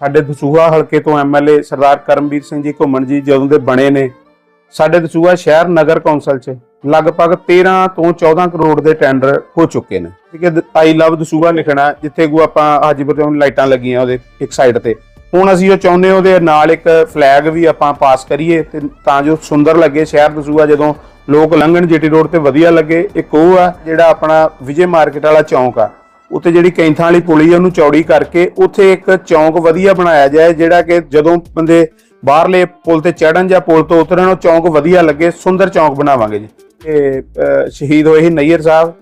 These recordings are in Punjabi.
ਸਾਡੇ ਦਸੂਹਾ ਹਲਕੇ ਤੋਂ ਐਮਐਲਏ ਸਰਦਾਰ ਕਰਮਵੀਰ ਸਿੰਘ ਜੀ ਘੁੰਮਣ ਜੀ ਜਦੋਂ ਦੇ ਬਣੇ ਨੇ, ਸਾਡੇ ਦਸੂਹਾ ਸ਼ਹਿਰ ਨਗਰ ਕੌਂਸਲ 'ਚ ਲਗਭਗ 13 ਤੋਂ 14 ਕਰੋੜ ਦੇ ਟੈਂਡਰ ਹੋ ਚੁੱਕੇ ਨੇ। ਠੀਕ ਹੈ ਆਈ ਲਵ ਦਸੂਹਾ ਲਿਖਣਾ, ਜਿੱਥੇ ਕੋ ਆਪਾਂ ਹਾਜੀਪੁਰ ਤੋਂ ਲਾਈਟਾਂ ਲੱਗੀਆਂ ਉਹਦੇ ਇੱਕ ਸਾਈਡ ਤੇ। ਹੁਣ ਅਸੀਂ ਉਹ ਚਾਹੁੰਦੇ ਉਹਦੇ ਨਾਲ ਇੱਕ ਫਲੈਗ ਵੀ ਆਪਾਂ ਪਾਸ ਕਰੀਏ ਤੇ ਤਾਂ ਜੋ ਸੁੰਦਰ ਲੱਗੇ ਸ਼ਹਿਰ ਦਸੂਹਾ ਜਦੋਂ ਲੋਕ ਲੰਘਣ ਜੀਟੀ ਰੋਡ ਤੇ ਵਧੀਆ ਲੱਗੇ, ਇੱਕ ਉਹ ਆ ਜਿਹੜਾ ਆਪਣਾ ਵਿਜੇ ਮਾਰਕੀਟ ਵਾਲਾ ਚੌਂਕ ਆ। ਉੱਥੇ ਜਿਹੜੀ ਕੈਂਥਾਂ ਵਾਲੀ ਪੁਲੀ ਉਹਨੂੰ ਚੌੜੀ ਕਰਕੇ ਉੱਥੇ ਇੱਕ ਚੌਂਕ ਵਧੀਆ ਬਣਾਇਆ ਜਾਏ, ਜਿਹੜਾ ਕਿ ਜਦੋਂ ਬੰਦੇ ਬਾਹਰਲੇ ਪੁਲ ਤੇ ਚੜਨ ਜਾਂ ਪੁਲ ਤੋਂ ਉਤਰਨ, ਉਹ ਚੌਂਕ ਵਧੀਆ ਲੱਗੇ, ਸੁੰਦਰ ਚੌਂਕ ਬਣਾਵਾਂਗੇ ਜੀ। ਤੇ ਸ਼ਹੀਦ ਹੋਏ ਸੀ ਨਈਅਰ ਸਾਹਿਬ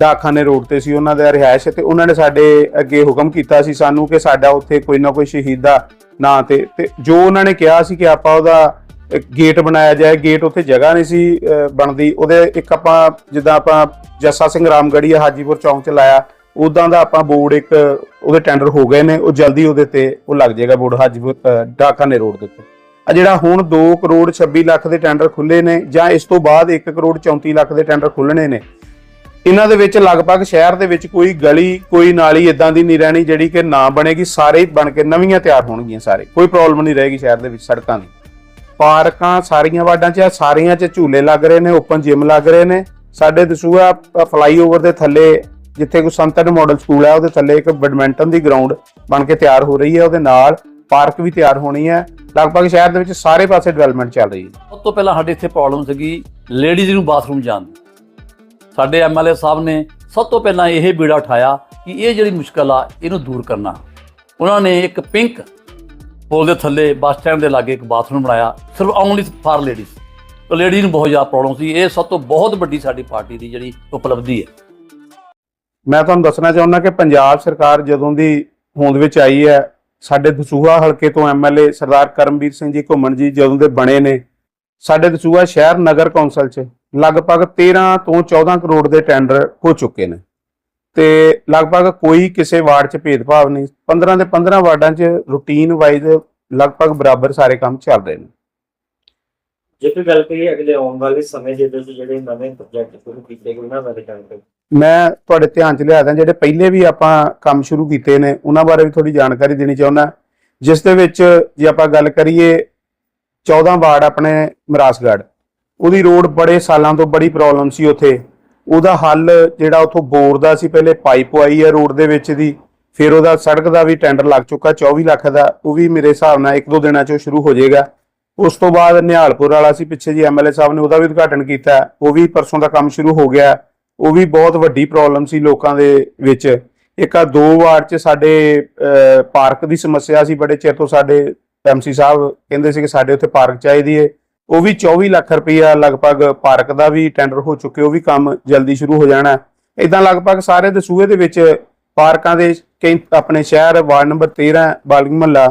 ਡਾਕਖਾਨੇ ਰੋਡ ਤੇ ਸੀ ਉਹਨਾਂ ਦਾ ਰਿਹਾਇਸ਼, ਤੇ ਉਹਨਾਂ ਨੇ ਸਾਡੇ ਅੱਗੇ ਹੁਕਮ ਕੀਤਾ ਸੀ ਸਾਨੂੰ ਕਿ ਸਾਡਾ ਉੱਥੇ ਕੋਈ ਨਾ ਕੋਈ ਸ਼ਹੀਦ ਦਾ ਨਾਂ ਤੇ ਤੇ ਜੋ ਉਹਨਾਂ ਨੇ ਕਿਹਾ ਸੀ ਕਿ ਆਪਾਂ ਉਹਦਾ ਗੇਟ ਬਣਾਇਆ ਜਾਏ, ਗੇਟ ਉੱਥੇ ਜਗ੍ਹਾ ਨਹੀਂ ਸੀ ਬਣਦੀ, ਉਹਦੇ ਇੱਕ ਆਪਾਂ, ਜਿੱਦਾਂ ਆਪਾਂ ਜੱਸਾ ਸਿੰਘ ਰਾਮਗੜੀਆ ਹਾਜੀਪੁਰ ਚੌਂਕ ਚ ਲਾਇਆ ਉਦਾਂ ਦਾ ਆਪਾਂ ਬੋਰਡ ਇੱਕ ਉਹਦੇ ਟੈਂਡਰ ਹੋ ਗਏ ਨੇ ਉਹ ਜਲਦੀ ਉਹਦੇ ਤੇ ਉਹ ਲੱਗ ਜਾਏਗਾ ਬੋਰਡ ਹਾਜੀਪੁਰ ਅਹ, ਡਾਕਖਾਨੇ ਰੋਡ ਦੇ ਉੱਤੇ। ਆ ਜਿਹੜਾ ਹੁਣ 2 ਕਰੋੜ 26 ਲੱਖ ਦੇ ਟੈਂਡਰ ਖੁੱਲੇ ਨੇ ਜਾਂ ਇਸ ਤੋਂ ਬਾਅਦ 1 ਕਰੋੜ 34 ਲੱਖ ਦੇ ਟੈਂਡਰ ਖੁੱਲਣੇ ਨੇ ਇਹਨਾਂ ਦੇ ਵਿੱਚ ਲਗਭਗ ਸ਼ਹਿਰ ਦੇ ਵਿੱਚ ਕੋਈ ਗਲੀ ਕੋਈ ਨਾਲੀ ਇਦਾਂ ਦੀ ਨਹੀਂ ਰਹਿਣੀ ਜਿਹੜੀ ਕਿ ਨਾ ਬਣੇਗੀ ਸਾਰੇ ਬਣ ਕੇ ਨਵੀਆਂ ਤਿਆਰ ਹੋਣਗੀਆਂ ਸਾਰੇ ਕੋਈ ਪ੍ਰੋਬਲਮ ਨਹੀਂ ਰਹੇਗੀ ਸ਼ਹਿਰ ਦੇ ਵਿੱਚ ਸੜਕਾਂ ਦੀ। ਪਾਰਕਾਂ ਸਾਰੀਆਂ ਵਾਰਡਾਂ 'ਚ ਆ, ਸਾਰੀਆਂ 'ਚ ਝੂਲੇ ਲੱਗ ਰਹੇ ਨੇ ਓਪਨ ਜਿਮ ਲੱਗ ਰਹੇ ਨੇ ਸਾਡੇ ਦਸੂਆ ਫਲਾਈਓਵਰ ਦੇ ਥੱਲੇ ਜਿੱਥੇ ਕੋਈ ਸੰਤਨ ਮਾਡਲ ਸਕੂਲ ਹੈ, ਉਹਦੇ ਥੱਲੇ ਇੱਕ ਬੈਡਮਿੰਟਨ ਦੀ ਗਰਾਊਂਡ ਬਣ ਕੇ ਤਿਆਰ ਹੋ ਰਹੀ ਹੈ, ਉਹਦੇ ਨਾਲ ਪਾਰਕ ਵੀ ਤਿਆਰ ਹੋਣੀ ਹੈ। ਲਗਭਗ ਸ਼ਹਿਰ ਦੇ ਵਿੱਚ ਸਾਰੇ ਪਾਸੇ ਡਿਵੈਲਪਮੈਂਟ ਚੱਲ ਰਹੀ ਹੈ। ਸਭ ਤੋਂ ਪਹਿਲਾਂ ਸਾਡੇ ਇੱਥੇ ਪ੍ਰੋਬਲਮ ਸੀਗੀ ਲੇਡੀਜ਼ ਨੂੰ ਬਾਥਰੂਮ ਜਾਣ ਦੀ। ਸਾਡੇ ਐਮਐਲਏ ਸਾਹਿਬ ਨੇ ਸਭ ਤੋਂ ਪਹਿਲਾਂ ਇਹ ਬੀੜਾ ਉਠਾਇਆ ਕਿ ਇਹ ਜਿਹੜੀ ਮੁਸ਼ਕਲ ਆ, ਇਹਨੂੰ ਦੂਰ ਕਰਨਾ। ਉਹਨਾਂ ਨੇ ਇੱਕ ਪਿੰਕ ਪੁਲ ਦੇ ਥੱਲੇ ਬੱਸ ਸਟੈਂਡ ਦੇ ਲਾਗੇ ਇੱਕ ਬਾਥਰੂਮ ਬਣਾਇਆ, ਸਿਰਫ ਓਨਲੀ ਫਾਰ ਲੇਡੀਜ਼ ਤਾਂ ਲੇਡੀ ਨੂੰ ਬਹੁਤ ਜ਼ਿਆਦਾ ਪ੍ਰੋਬਲਮ ਸੀ। ਇਹ ਸਭ ਤੋਂ ਬਹੁਤ ਵੱਡੀ ਸਾਡੀ ਪਾਰਟੀ ਦੀ ਜਿਹੜੀ ਉਪਲਬਧੀ ਹੈ। ਮੈਂ ਤੁਹਾਨੂੰ ਦੱਸਣਾ ਚਾਹੁੰਦਾ ਕਿ ਪੰਜਾਬ ਸਰਕਾਰ ਜਦੋਂ ਦੀ ਹੋਂਦ ਵਿੱਚ ਆਈ ਹੈ, ਸਾਡੇ ਦਸੂਹਾ ਹਲਕੇ ਤੋਂ ਐਮਐਲਏ ਸਰਦਾਰ ਕਰਮਵੀਰ ਸਿੰਘ ਜੀ ਘੁੰਮਣ ਜੀ ਜਦੋਂ ਦੇ ਬਣੇ ਨੇ, ਸਾਡੇ ਦਸੂਹਾ ਸ਼ਹਿਰ ਨਗਰ ਕੌਂਸਲ 'ਚ ਲਗਭਗ 13 ਤੋਂ 14 ਕਰੋੜ ਦੇ ਟੈਂਡਰ ਹੋ ਚੁੱਕੇ ਨੇ। ਤੇ ਲਗਭਗ ਕੋਈ ਕਿਸੇ ਵਾਰਡ 'ਚ ਭੇਦਭਾਵ ਨਹੀਂ 15 ਦੇ 15 ਵਾਰਡਾਂ 'ਚ ਰੂਟੀਨ ਵਾਈਜ਼ ਲਗਭਗ ਬਰਾਬਰ ਸਾਰੇ ਕੰਮ ਚੱਲ ਰਹੇ ਨੇ। ਜੇ ਗੱਲ ਕਰੀਏ ਅਗਲੇ ਆਉਣ ਵਾਲੇ ਸਮੇਂ ਦੇ ਵਿੱਚ ਜਿਹੜੇ ਨਵੇਂ ਪ੍ਰੋਜੈਕਟ ਸ਼ੁਰੂ ਕੀਤੇ ਗਏ, ਉਹਨਾਂ ਬਾਰੇ ਜਾਣਕਾਰੀ ਮੈਂ ਤੁਹਾਡੇ ਧਿਆਨ 'ਚ ਲਿਆਦਾ ਜਿਹੜੇ ਪਹਿਲੇ ਵੀ ਆਪਾਂ ਕੰਮ ਸ਼ੁਰੂ ਕੀਤੇ ਨੇ, ਉਹਨਾਂ ਬਾਰੇ ਵੀ ਥੋੜੀ ਜਾਣਕਾਰੀ ਦੇਣੀ ਚਾਹੁੰਦਾ। ਜਿਸ ਦੇ ਵਿੱਚ ਜੇ ਆਪਾਂ ਗੱਲ ਕਰੀਏ 14 ਵਾਰਡ ਆਪਣੇ ਮਰਾਸਗੜ੍ਹ। ਉਹਦੀ ਰੋਡ ਬੜੇ ਸਾਲਾਂ ਤੋਂ ਬੜੀ ਪ੍ਰੋਬਲਮ ਸੀ ਉੱਥੇ। ਉਹਦਾ ਹੱਲ ਜਿਹੜਾ ਉਥੋਂ ਬੋਰ ਦਾ ਸੀ, ਪਹਿਲੇ ਪਾਈਪ ਆਈ ਹੈ ਰੋਡ ਦੇ ਵਿੱਚ ਦੀ, ਫਿਰ ਉਹਦਾ ਸੜਕ ਦਾ ਵੀ ਟੈਂਡਰ ਲੱਗ ਚੁੱਕਾ 24 ਲੱਖ ਦਾ, ਉਹ ਵੀ ਮੇਰੇ ਹਿਸਾਬ ਨਾਲ ਇੱਕ ਦੋ ਦਿਨਾਂ 'ਚ ਸ਼ੁਰੂ ਹੋ ਜਾਏਗਾ। ਉਸ ਤੋਂ ਬਾਅਦ ਨਿਹਾਲਪੁਰ ਵਾਲਾ ਸੀ, ਪਿੱਛੇ ਜੀ ਐਮਐਲਏ ਸਾਹਿਬ ਨੇ ਉਹਦਾ ਵੀ ਉਦਘਾਟਨ ਕੀਤਾ ਉਹ ਵੀ ਪਰਸੋਂ ਦਾ ਕੰਮ ਸ਼ੁਰੂ ਹੋ ਗਿਆ ਉਹ ਵੀ ਬਹੁਤ ਵੱਡੀ ਪ੍ਰੋਬਲਮ ਸੀ ਲੋਕਾਂ ਦੇ ਵਿੱਚ। ਇੱਕ ਆ ਦੋ ਵਾਰ ਚ ਸਾਡੇ ਪਾਰਕ ਦੀ ਸਮੱਸਿਆ ਸੀ, ਬੜੇ ਚਿਰ ਤੋਂ ਸਾਡੇ ਐਮਸੀ ਸਾਹਿਬ ਕਹਿੰਦੇ ਸੀ ਕਿ ਸਾਡੇ ਉੱਥੇ ਪਾਰਕ ਚਾਹੀਦੀ ਏ। ਉਹ ਵੀ 24 ਲੱਖ ਰੁਪਈਆ ਲਗਭਗ ਪਾਰਕ ਦਾ ਵੀ ਟੈਂਡਰ ਹੋ ਚੁੱਕੇ ਉਹ ਵੀ ਕੰਮ ਜਲਦੀ ਸ਼ੁਰੂ ਹੋ ਜਾਣਾ ਇਦਾਂ ਲਗਭਗ ਸਾਰੇ ਦੇ ਦਸੂਹੇ ਦੇ ਵਿੱਚ ਪਾਰਕਾਂ ਦੇ ਕਈ, ਆਪਣੇ ਸ਼ਹਿਰ ਵਾਰਡ ਨੰਬਰ 13 ਬਾਲਿੰਗ ਮਹੱਲਾ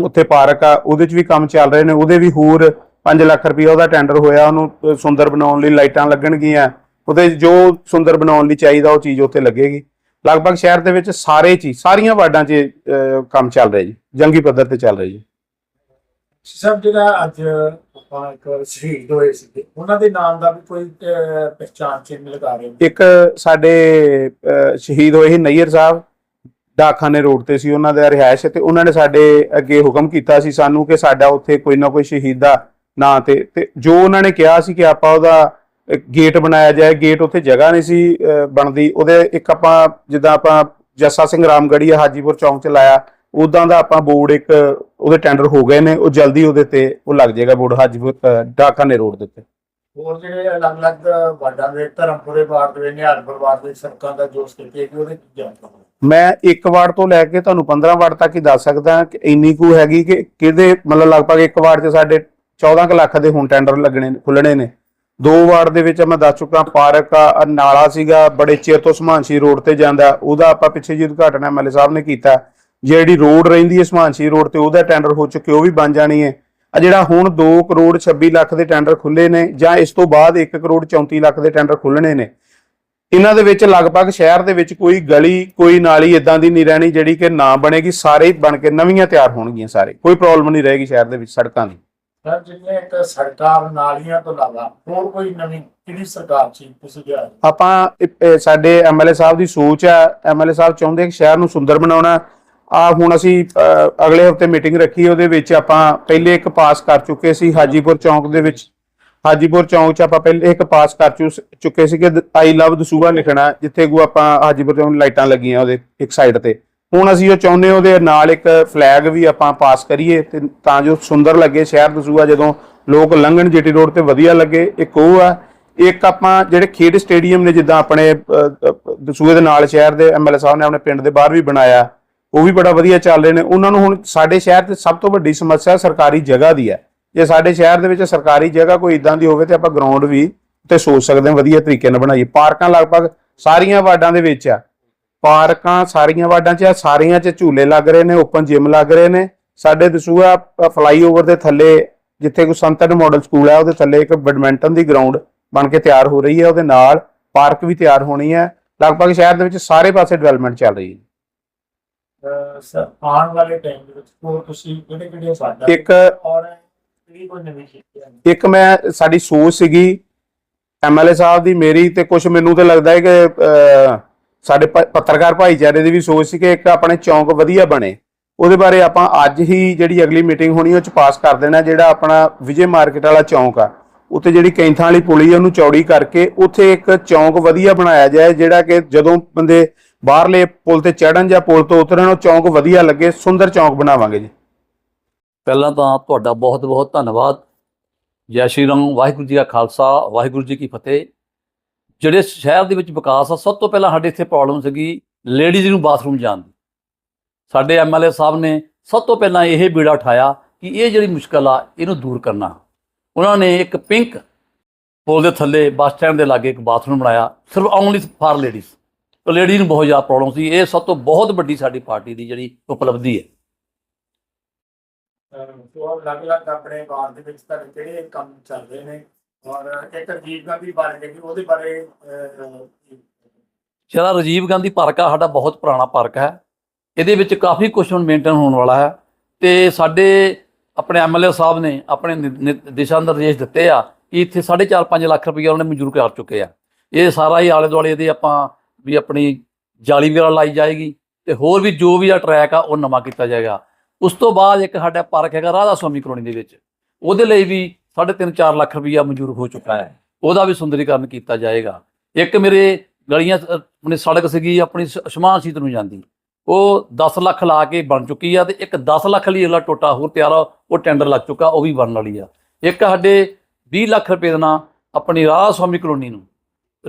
ਉੱਥੇ ਪਾਰਕ ਆ ਉਹਦੇ 'ਚ ਵੀ ਕੰਮ ਚੱਲ ਰਹੇ ਨੇ ਉਹਦੇ ਵੀ ਹੋਰ 5 ਲੱਖ ਰੁਪਈਆ ਉਹਦਾ ਟੈਂਡਰ ਹੋਇਆ ਉਹਨੂੰ ਸੁੰਦਰ ਬਣਾਉਣ ਲਈ ਲਾਈਟਾਂ ਲੱਗਣਗੀਆਂ। ਉਹਦੇ ਜੋ ਸੁੰਦਰ ਬਣਾਉਣ ਲਈ ਚਾਹੀਦਾ ਉਹ ਚੀਜ਼ ਉੱਥੇ ਲੱਗੇਗੀ। ਲਗਭਗ ਸ਼ਹਿਰ ਦੇ ਵਿੱਚ ਸਾਰੇ ਚੀਜ਼ ਸਾਰੀਆਂ ਵਾਰਡਾਂ 'ਚ ਕੰਮ ਚੱਲ ਰਿਹਾ ਜੀ ਜੰਗੀ ਪੱਧਰ ਤੇ ਚੱਲ ਰਿਹਾ ਜੀ। ਸਭ ਜਿਹੜਾ ਅੱਜ ਆਪਾਂ ਇੱਕ ਸ਼ਹੀਦ ਹੋਏ ਸੀ ਉਹਨਾਂ ਦੇ ਨਾਮ ਦਾ ਵੀ ਕੋਈ ਪਹਿਚਾਣ ਚਿੰਨ੍ਹ ਲਗਾ ਰਹੇ ਇੱਕ ਸਾਡੇ ਸ਼ਹੀਦ ਹੋਏ ਸੀ ਨਈਅਰ ਸਾਹਿਬ ਡਾਕਖਾਨੇ ਰੋਡ ਤੇ ਸੀ ਉਹਨਾਂ ਦਾ ਰਿਹਾਇਸ਼ ਤੇ ਉਹਨਾਂ ਨੇ ਸਾਡੇ ਅੱਗੇ ਹੁਕਮ ਕੀਤਾ ਸੀ ਸਾਨੂੰ ਕਿ ਸਾਡਾ ਉੱਥੇ ਕੋਈ ਨਾ ਕੋਈ ਸ਼ਹੀਦ ਦਾ ਨਾਂ ਤੇ ਤੇ ਜੋ ਉਹਨਾਂ ਨੇ ਕਿਹਾ ਸੀ ਕਿ ਆਪਾਂ ਉਹਦਾ ਗੇਟ ਬਣਾਇਆ ਜਾਏ, ਗੇਟ ਉੱਥੇ ਜਗ੍ਹਾ ਨਹੀਂ ਸੀ ਬਣਦੀ। ਉਹਦੇ ਇੱਕ ਆਪਾਂ ਜਿੱਦਾਂ ਆਪਾਂ ਜੱਸਾ ਸਿੰਘ ਰਾਮਗੜੀਆ ਹਾਜੀਪੁਰ ਚੌਂਕ ਚ ਲਾਇਆ ਉਦਾਂ ਦਾ ਆਪਾਂ ਬੋਰਡ ਇੱਕ ਉਹਦੇ ਟੈਂਡਰ ਹੋ ਗਏ ਨੇ, ਉਹ ਜਲਦੀ ਉਹਦੇ ਤੇ ਉਹ ਲੱਗ ਜਾਏਗਾ ਬੋਰਡ ਹਾਜੀਪੁਰ ਡਾਕਾਨੇ ਰੋਡ ਦੇ ਉੱਤੇ। ਹੋਰ ਜਿਹੜੇ ਅਲੱਗ-ਅਲੱਗ ਵਾਰਡਾਂ ਦੇ, ਧਰਮਪੁਰੇ ਵਾਰਡ ਦੇ, ਨਿਹਾਲਪੁਰ ਵਾਰਡ ਦੇ ਸੜਕਾਂ ਦਾ ਜੋਸ਼ ਕਿਤੇ ਕਿ ਉਹਦੇ ਕੀ ਜਾਣਕਾਰੀ? ਮੈਂ ਇੱਕ ਵਾਰਡ ਤੋਂ ਲੈ ਕੇ ਤੁਹਾਨੂੰ 15 ਵਾਰਡ ਤੱਕ ਹੀ ਦੱਸ ਸਕਦਾ ਕਿ ਇੰਨੀ ਕੁ ਹੈਗੀ ਕਿ ਕਿਹਦੇ ਮਤਲਬ ਲਗਭਗ ਇੱਕ ਵਾਰਡ 'ਚ ਸਾਡੇ 14 ਕੁ ਲੱਖ ਦੇ ਹੁਣ ਟੈਂਡਰ ਲੱਗਣੇ ਖੁੱਲਣੇ ਨੇ। ਦੋ ਵਾਰਡ ਦੇ ਵਿੱਚ ਮੈਂ ਦੱਸ ਚੁੱਕਾ, ਪਾਰਕ ਆ ਨਾਲਾ ਸੀਗਾ, ਬੜੇ ਚਿਰ ਤੋਂ ਸਮਾਨਸ਼ੀ ਰੋਡ ਤੇ ਜਾਂਦਾ। ਉਹਦਾ ਆਪਾਂ ਪਿੱਛੇ ਜੀ ਉਦਘਾਟਨ ਐਮਐਲਏ ਸਾਹਿਬ ਨੇ ਕੀਤਾ। ਜਿਹੜੀ ਰੋਡ ਰਹਿੰਦੀ ਹੈ ਸਮਾਨਸ਼ੀ ਰੋਡ ਤੇ, ਉਹਦਾ ਟੈਂਡਰ ਹੋ ਚੁੱਕੇ ਉਹ ਵੀ ਬਣ ਜਾਣੀ ਹੈ। ਆ ਜਿਹੜਾ ਹੁਣ 2 ਕਰੋੜ 26 ਲੱਖ ਦੇ ਟੈਂਡਰ ਖੁੱਲੇ ਨੇ ਜਾਂ ਇਸ ਤੋਂ ਬਾਅਦ 1 ਕਰੋੜ 34 ਲੱਖ ਦੇ ਟੈਂਡਰ ਖੁੱਲਣੇ ਨੇ। ਇਹਨਾਂ ਦੇ ਵਿੱਚ ਲਗਭਗ ਸ਼ਹਿਰ ਦੇ ਵਿੱਚ ਕੋਈ ਗਲੀ ਕੋਈ ਨਾਲੀ ਇਦਾਂ ਦੀ ਨਹੀਂ ਰਹਿਣੀ ਜਿਹੜੀ ਕਿ ਨਾ ਬਣੇਗੀ ਸਾਰੇ ਹੀ ਬਣ ਕੇ ਨਵੀਆਂ ਤਿਆਰ ਹੋਣਗੀਆਂ ਸਾਰੇ। ਕੋਈ ਪ੍ਰੋਬਲਮ ਨਹੀਂ ਰਹੇਗੀ ਸ਼ਹਿਰ ਦੇ ਵਿੱਚ ਸੜਕਾਂ ਦੀ। ਸਰ ਜਿਵੇਂ ਇੱਕ ਸਰਕਾਰ ਨਾਲੀਆਂ ਤੋਂ ਇਲਾਵਾ ਹੋਰ ਕੋਈ ਨਵੀਂ ਕਿਹੜੀ ਸਰਕਾਰ ਸੀ ਤੁਸੀਂ ਗਿਆ ਆਪਾਂ ਸਾਡੇ ਐਮਐਲਏ ਸਾਹਿਬ ਦੀ ਸੋਚ ਆ। ਐਮਐਲਏ ਸਾਹਿਬ ਚਾਹੁੰਦੇ ਕਿ ਸ਼ਹਿਰ ਨੂੰ ਸੁੰਦਰ ਬਣਾਉਣਾ। ਆ ਹੁਣ ਅਸੀਂ ਅਗਲੇ ਹਫ਼ਤੇ ਮੀਟਿੰਗ ਰੱਖੀ ਉਹਦੇ ਵਿੱਚ ਆਪਾਂ ਪਹਿਲੇ ਇੱਕ ਪਾਸ ਕਰ ਚੁੱਕੇ ਸੀ ਹਾਜੀਪੁਰ ਚੌਂਕ ਦੇ ਵਿੱਚ। ਹਾਜੀਪੁਰ ਚੌਂਕ 'ਚ ਆਪਾਂ ਪਹਿਲੇ ਇੱਕ ਪਾਸ ਕਰ ਚੁ- ਚੁੱਕੇ ਸੀਗੇ ਆਈ ਲਵ ਦਸੂਹਾ ਲਿਖਣਾ ਜਿੱਥੇ ਕੋ ਆਪਾਂ ਹਾਜੀਪੁਰ ਚੌਂਕ ਲਾਈਟਾਂ ਲੱਗੀਆਂ ਉਹਦੇ ਇੱਕ ਸਾਈਡ ਤੇ। ਹੁਣ ਅਸੀਂ ਉਹ ਚਾਹੁੰਦੇ ਉਹਦੇ ਨਾਲ ਇੱਕ ਫਲੈਗ ਵੀ ਆਪਾਂ ਪਾਸ ਕਰੀਏ ਤੇ ਤਾਂ ਜੋ ਸੁੰਦਰ ਲੱਗੇ ਸ਼ਹਿਰ ਦਸੂਹਾ ਜਦੋਂ ਲੋਕ ਲੰਘਣ ਜੀਟੀ ਰੋਡ ਤੇ ਵਧੀਆ ਲੱਗੇ ਇੱਕ ਉਹ ਆ ਇੱਕ ਆਪਾਂ ਜਿਹੜੇ ਖੇਡ ਸਟੇਡੀਅਮ ਨੇ ਜਿੱਦਾਂ ਆਪਣੇ ਅ, ਦਸੂਹੇ ਦੇ ਨਾਲ ਸ਼ਹਿਰ ਦੇ ਐਮਐਲਏ ਸਾਹਿਬ ਨੇ ਆਪਣੇ ਪਿੰਡ ਦੇ ਬਾਹਰ ਵੀ ਬਣਾਇਆ ਉਹ ਵੀ ਬੜਾ ਵਧੀਆ ਚੱਲ ਰਹੇ ਨੇ। ਉਹਨਾਂ ਨੂੰ ਹੁਣ ਸਾਡੇ ਸ਼ਹਿਰ ਤੇ ਸਭ ਤੋਂ ਵੱਡੀ ਸਮੱਸਿਆ ਸਰਕਾਰੀ ਜਗ੍ਹਾ ਦੀ ਹੈ। ਜੇ ਸਾਡੇ ਸ਼ਹਿਰ ਦੇ ਵਿੱਚ ਸਰਕਾਰੀ ਜਗ੍ਹਾ ਕੋਈ ਇਦਾਂ ਦੀ ਹੋਵੇ ਤੇ ਆਪਾਂ ਗਰਾਊਂਡ ਵੀ ਤੇ ਸੋਚ ਸਕਦੇ ਹਾਂ ਵਧੀਆ ਤਰੀਕੇ ਨਾਲ ਬਣਾਈਏ। ਪਾਰਕਾਂ ਲਗਭਗ ਸਾਰੀਆਂ ਵਾਰਡਾਂ ਦੇ ਵਿੱਚ ਆ। ਪਾਰਕਾਂ ਸਾਰੀਆਂ ਵਾਰਡਾਂ 'ਚ ਆ ਸਾਰੀਆਂ 'ਚ ਝੂਲੇ ਲੱਗ ਰਹੇ ਨੇ ਓਪਨ ਜਿਮ ਲੱਗ ਰਹੇ ਨੇ। ਸਾਡੇ ਦਸੂਆ ਫਲਾਈਓਵਰ ਦੇ ਥੱਲੇ ਜਿੱਥੇ ਕੋਈ ਸੰਤਨ ਮਾਡਲ ਸਕੂਲ ਹੈ ਉਹਦੇ ਥੱਲੇ ਇੱਕ ਬੈਡਮਿੰਟਨ ਦੀ ਗਰਾਊਂਡ ਬਣ ਕੇ ਤਿਆਰ ਹੋ ਰਹੀ ਹੈ ਉਹਦੇ ਨਾਲ ਪਾਰਕ ਵੀ ਤਿਆਰ ਹੋਣੀ ਹੈ ਲਗਭਗ ਸ਼ਹਿਰ ਦੇ ਵਿੱਚ ਸਾਰੇ ਪਾਸੇ ਡਿਵੈਲਪਮੈਂਟ ਚੱਲ ਰਹੀ ਹੈ ਸਰ ਆਉਣ ਵਾਲੇ ਟਾਈਮ ਦੇ ਵਿੱਚ ਹੋਰ ਤੁਸੀਂ ਕਿਹੜੇ ਕਿਹੜੇ ਸਾਡਾ ਇੱਕ ਔਰ ਇੱਕ ਮੈਂ ਸਾਡੀ ਸੋਚ ਸੀਗੀ ਐਮਐਲਏ ਸਾਹਿਬ ਦੀ ਮੇਰੀ ਤੇ ਕੁਝ ਮੈਨੂੰ ਤਾਂ ਲੱਗਦਾ ਹੈ ਕਿ ਅਹ, ਸਾਡੇ ਪੱਤਰਕਾਰ ਭਾਈਚਾਰੇ ਦੀ ਵੀ ਸੋਚ ਸੀ ਕਿ ਇੱਕ ਆਪਣੇ ਚੌਂਕ ਵਧੀਆ ਬਣੇ। ਉਹਦੇ ਬਾਰੇ ਆਪਾਂ ਅੱਜ ਹੀ ਜਿਹੜੀ ਅਗਲੀ ਮੀਟਿੰਗ ਹੋਣੀ ਉਹ ਚ ਪਾਸ ਕਰ ਦੇਣਾ ਜਿਹੜਾ ਆਪਣਾ ਵਿਜੇ ਮਾਰਕੀਟ ਵਾਲਾ ਚੌਂਕ ਆ। ਉੱਥੇ ਜਿਹੜੀ ਕੈਂਥਾਂ ਵਾਲੀ ਪੁਲੀ ਉਹਨੂੰ ਚੌੜੀ ਕਰਕੇ ਉੱਥੇ ਇੱਕ ਚੌਂਕ ਵਧੀਆ ਬਣਾਇਆ ਜਾਏ ਜਿਹੜਾ ਕਿ ਜਦੋਂ ਬੰਦੇ ਬਾਹਰਲੇ ਪੁਲ ਤੇ ਚੜਨ ਜਾਂ ਪੁਲ ਤੋਂ ਉਤਰਨ ਉਹ ਚੌਂਕ ਵਧੀਆ ਲੱਗੇ ਸੁੰਦਰ ਚੌਂਕ ਬਣਾਵਾਂਗੇ ਜੀ। ਪਹਿਲਾਂ ਤਾਂ ਤੁਹਾਡਾ ਬਹੁਤ ਬਹੁਤ ਧੰਨਵਾਦ। ਜੈ ਸ਼੍ਰੀ ਰਾਮ, ਵਾਹਿਗੁਰੂ ਜੀ ਕਾ ਖਾਲਸਾ, ਵਾਹਿਗੁਰੂ ਜੀ ਕੀ ਫਤਿਹ। ਜਿਹੜੇ ਸ਼ਹਿਰ ਦੇ ਵਿੱਚ ਵਿਕਾਸ ਆ, ਸਭ ਤੋਂ ਪਹਿਲਾਂ ਸਾਡੇ ਇੱਥੇ ਪ੍ਰੋਬਲਮ ਸੀਗੀ ਲੇਡੀਜ਼ ਨੂੰ ਬਾਥਰੂਮ ਜਾਣ ਦੀ। ਸਾਡੇ ਐਮਐਲਏ ਸਾਹਿਬ ਨੇ ਸਭ ਤੋਂ ਪਹਿਲਾਂ ਇਹ ਬੀੜਾ ਉਠਾਇਆ ਕਿ ਇਹ ਜਿਹੜੀ ਮੁਸ਼ਕਲ ਆ, ਇਹਨੂੰ ਦੂਰ ਕਰਨਾ। ਉਹਨਾਂ ਨੇ ਇੱਕ ਪਿੰਕ ਪੁਲ ਦੇ ਥੱਲੇ ਬੱਸ ਸਟੈਂਡ ਦੇ ਲਾਗੇ ਇੱਕ ਬਾਥਰੂਮ ਬਣਾਇਆ, ਸਿਰਫ ਓਨਲੀ ਫਾਰ ਲੇਡੀਜ਼ ਤਾਂ ਲੇਡੀ ਨੂੰ ਬਹੁਤ ਜ਼ਿਆਦਾ ਪ੍ਰੋਬਲਮ ਸੀ। ਇਹ ਸਭ ਤੋਂ ਬਹੁਤ ਵੱਡੀ ਸਾਡੀ ਪਾਰਟੀ ਦੀ ਜਿਹੜੀ ਉਪਲਬਧੀ ਹੈ। ਸੋ ਅਲੱਗ-ਅਲੱਗ ਆਪਣੇ ਵਾਰਡ ਦੇ ਵਿੱਚ ਤੁਹਾਡੇ ਕਿਹੜੇ ਕੰਮ ਚੱਲ ਰਹੇ ਨੇ? ਔਰ ਇੱਕ ਰਾਜੀਵ ਗਾਂਧੀ ਪਾਰਕ ਹੈ ਉਹਦੇ ਬਾਰੇ ਜਿਹੜਾ ਰਾਜੀਵ ਗਾਂਧੀ ਪਾਰਕ ਆ, ਸਾਡਾ ਬਹੁਤ ਪੁਰਾਣਾ ਪਾਰਕ ਹੈ। ਇਹਦੇ ਵਿੱਚ ਕਾਫੀ ਕੁਝ ਹੁਣ ਮੇਨਟੇਨ ਹੋਣ ਵਾਲਾ ਹੈ। ਤੇ ਸਾਡੇ ਆਪਣੇ ਐਮਐਲਏ ਸਾਹਿਬ ਨੇ ਆਪਣੇ ਦਿਸ਼ਾ ਨਿਰਦੇਸ਼ ਦਿੱਤੇ ਆ ਕਿ ਇੱਥੇ 4.5 5 ਲੱਖ ਰੁਪਏ ਉਹਨੇ ਮਨਜ਼ੂਰ ਕਰ ਚੁੱਕੇ ਆ। ਇਹ ਸਾਰਾ ਹੀ ਆਲੇ ਦੁਆਲੇ ਇਹਦੇ ਆਪਾਂ ਵੀ ਆਪਣੀ ਜਾਲੀ ਵਗੈਰਾ ਲਾਈ ਜਾਏਗੀ ਤੇ ਹੋਰ ਵੀ ਜੋ ਵੀ ਆ ਟਰੈਕ ਆ, ਉਹ ਨਵਾਂ ਕੀਤਾ ਜਾਏਗਾ। ਉਸ ਤੋਂ ਬਾਅਦ ਇੱਕ ਸਾਡਾ ਪਾਰਕ ਹੈਗਾ ਰਾਧਾ ਸੁਆਮੀ ਕਲੋਨੀ ਦੇ ਵਿੱਚ। ਉਹਦੇ ਲਈ ਵੀ 3.5 4 ਲੱਖ ਰੁਪਈਆ ਮਨਜ਼ੂਰ ਹੋ ਚੁੱਕਾ ਹੈ। ਉਹਦਾ ਵੀ ਸੁੰਦਰੀਕਰਨ ਕੀਤਾ ਜਾਏਗਾ। ਇੱਕ ਮੇਰੇ ਗਲੀਆਂ ਅ, ਸੜਕ ਸੀਗੀ ਆਪਣੀ ਸ਼- ਸ਼ਮਾਨ ਸੀਤ ਨੂੰ ਜਾਂਦੀ। ਉਹ 10 ਲੱਖ ਲਾ ਕੇ ਬਣ ਚੁੱਕੀ ਆ ਤੇ ਇੱਕ 10 ਲੱਖ ਲਈ ਅਗਲਾ ਟੋਟਾ ਹੋਰ ਤਿਆਰ ਆ ਉਹ ਟੈਂਡਰ ਲੱਗ ਚੁੱਕਾ ਉਹ ਵੀ ਬਣਨ ਵਾਲੀ ਆ। ਇੱਕ ਸਾਡੇ 20 ਲੱਖ ਰੁਪਏ ਦੇ ਨਾਲ ਆਪਣੀ ਰਾਧਾ ਸੁਆਮੀ ਕਲੋਨੀ ਨੂੰ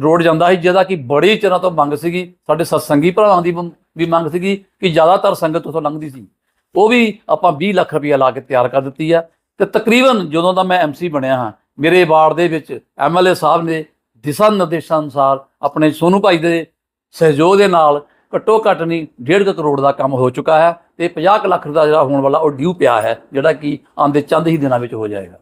ਰੋਡ ਜਾਂਦਾ ਸੀ ਜਿਹਦਾ ਕਿ ਬੜੀ ਚਿਰਾਂ ਤੋਂ ਮੰਗ ਸੀਗੀ। ਸਾਡੇ ਸਤਸੰਗੀ ਭਰਾਵਾਂ ਦੀ ਮ- ਵੀ ਮੰਗ ਸੀਗੀ ਕਿ ਜ਼ਿਆਦਾਤਰ ਸੰਗਤ ਉੱਥੋਂ ਲੰਘਦੀ ਸੀ। ਉਹ ਵੀ ਆਪਾਂ 20 ਲੱਖ ਰੁਪਇਆ ਲਾ ਕੇ ਤਿਆਰ ਕਰ ਦਿੱਤੀ ਆ। ਤੇ ਤਕਰੀਬਨ ਜਦੋਂ ਦਾ ਮੈਂ ਐਮਸੀ ਬਣਿਆ ਹਾਂ, ਮੇਰੇ ਵਾਰਡ ਦੇ ਵਿੱਚ ਐਮਐਲਏ ਸਾਹਿਬ ਨੇ ਦਿਸ਼ਾ ਨਿਰਦੇਸ਼ਾਂ ਅਨੁਸਾਰ ਆਪਣੇ ਸੋਨੂ ਭਾਈ ਦੇ ਸਹਿਯੋਗ ਦੇ ਨਾਲ ਘੱਟੋ ਘੱਟ ਨਹੀਂ 1.5 ਕਰੋੜ ਦਾ ਕੰਮ ਹੋ ਚੁੱਕਾ ਹੈ ਤੇ 50 ਕੁ ਲੱਖ ਦਾ ਜਿਹੜਾ ਹੋਣ ਵਾਲਾ ਉਹ ਡਿਊ ਪਿਆ ਹੈ, ਜਿਹੜਾ ਕਿ ਆਉਂਦੇ ਚੰਦ ਹੀ ਦਿਨਾਂ ਵਿੱਚ ਹੋ ਜਾਏਗਾ।